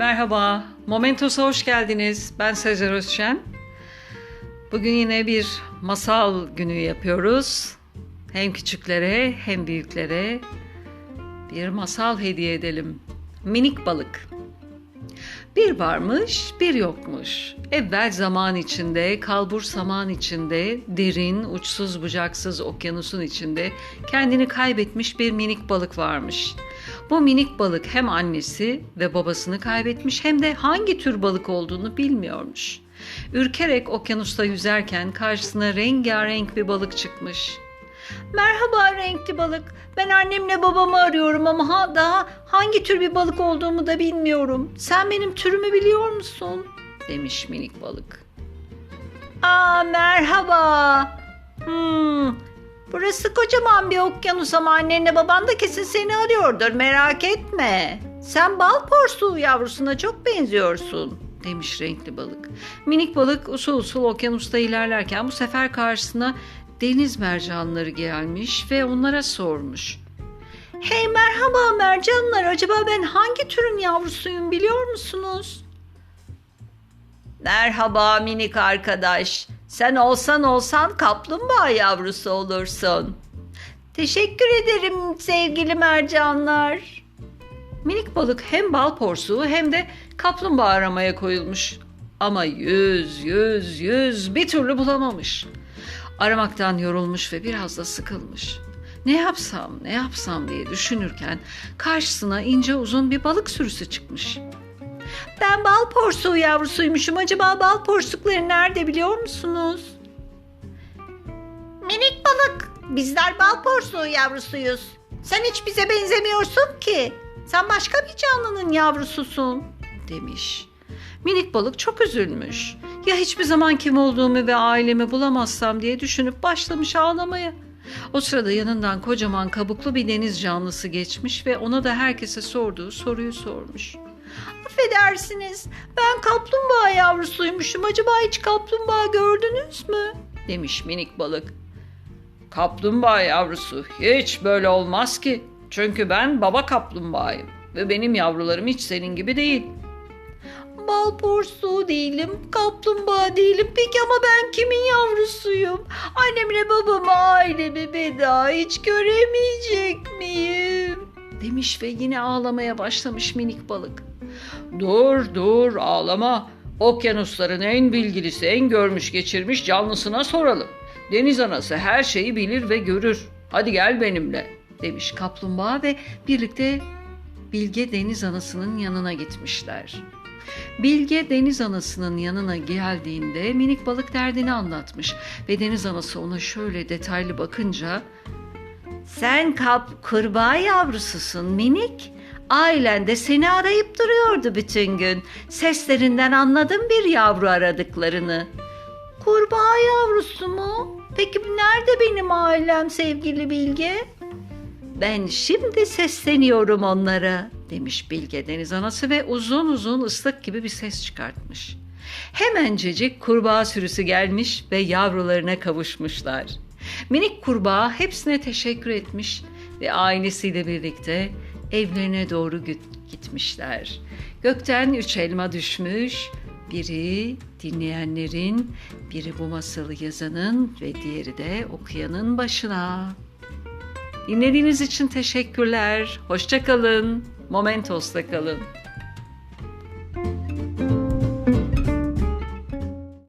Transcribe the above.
Merhaba, Momentos'a hoş geldiniz. Ben Sezer Özşen. Bugün yine bir masal günü yapıyoruz. Hem küçüklere hem büyüklere bir masal hediye edelim. Minik balık. Bir varmış, bir yokmuş. Evvel zaman içinde, kalbur saman içinde, derin, uçsuz bucaksız okyanusun içinde kendini kaybetmiş bir minik balık varmış. Bu minik balık hem annesi ve babasını kaybetmiş hem de hangi tür balık olduğunu bilmiyormuş. Ürkerek okyanusta yüzerken karşısına rengarenk bir balık çıkmış. Merhaba renkli balık. Ben annemle babamı arıyorum ama ha, daha hangi tür bir balık olduğumu da bilmiyorum. Sen benim türümü biliyor musun? demiş minik balık. Aa merhaba. Hmm, burası kocaman bir okyanus ama annenle baban da kesin seni arıyordur merak etme. Sen bal porsuğu yavrusuna çok benziyorsun demiş renkli balık. Minik balık usul usul okyanusta ilerlerken bu sefer karşısına deniz mercanları gelmiş ve onlara sormuş. Hey merhaba mercanlar acaba ben hangi türün yavrusuyum biliyor musunuz? Merhaba minik arkadaş. Sen olsan olsan kaplumbağa yavrusu olursun. Teşekkür ederim sevgili mercanlar. Minik balık hem bal porsuğu hem de kaplumbağa aramaya koyulmuş. Ama yüz, yüz, yüz bir türlü bulamamış. Aramaktan yorulmuş ve biraz da sıkılmış. Ne yapsam, ne yapsam diye düşünürken karşısına ince uzun bir balık sürüsü çıkmış. Ben bal porsuğu yavrusuymuşum. Acaba bal porsukları nerede biliyor musunuz? Minik balık. Bizler bal porsuğu yavrusuyuz. Sen hiç bize benzemiyorsun ki. Sen başka bir canlının yavrususun demiş. Minik balık çok üzülmüş. Ya hiçbir zaman kim olduğumu ve ailemi bulamazsam diye düşünüp başlamış ağlamaya. O sırada yanından kocaman kabuklu bir deniz canlısı geçmiş ve ona da herkese sorduğu soruyu sormuş. Affedersiniz, ben kaplumbağa yavrusuymuşum. Acaba hiç kaplumbağa gördünüz mü? Demiş minik balık. Kaplumbağa yavrusu hiç böyle olmaz ki. Çünkü ben baba kaplumbağayım ve benim yavrularım hiç senin gibi değil. Bal porsuğu değilim, kaplumbağa değilim. Peki ama ben kimin yavrusuyum? Annemle babamı, ailemi bir daha hiç göremeyecek miyim? Demiş ve yine ağlamaya başlamış minik balık. Dur dur ağlama. Okyanusların en bilgilisi, en görmüş geçirmiş canlısına soralım. Deniz anası her şeyi bilir ve görür. Hadi gel benimle demiş kaplumbağa ve birlikte Bilge deniz anasının yanına gitmişler. Bilge deniz anasının yanına geldiğinde minik balık derdini anlatmış ve deniz anası ona şöyle detaylı bakınca sen kap kurbağa yavrususun minik. Ailen de seni arayıp duruyordu bütün gün. Seslerinden anladım bir yavru aradıklarını. Kurbağa yavrusu mu? Peki nerede benim ailem sevgili Bilge? Ben şimdi sesleniyorum onlara demiş Bilge Deniz Anası ve uzun uzun ıslık gibi bir ses çıkartmış. Hemencecik kurbağa sürüsü gelmiş ve yavrularına kavuşmuşlar. Minik kurbağa hepsine teşekkür etmiş ve ailesiyle birlikte evlerine doğru git- gitmişler. Gökten üç elma düşmüş, biri dinleyenlerin, biri bu masalı yazanın ve diğeri de okuyanın başına. Dinlediğiniz için teşekkürler. Hoşça kalın. Momentos'ta kalın.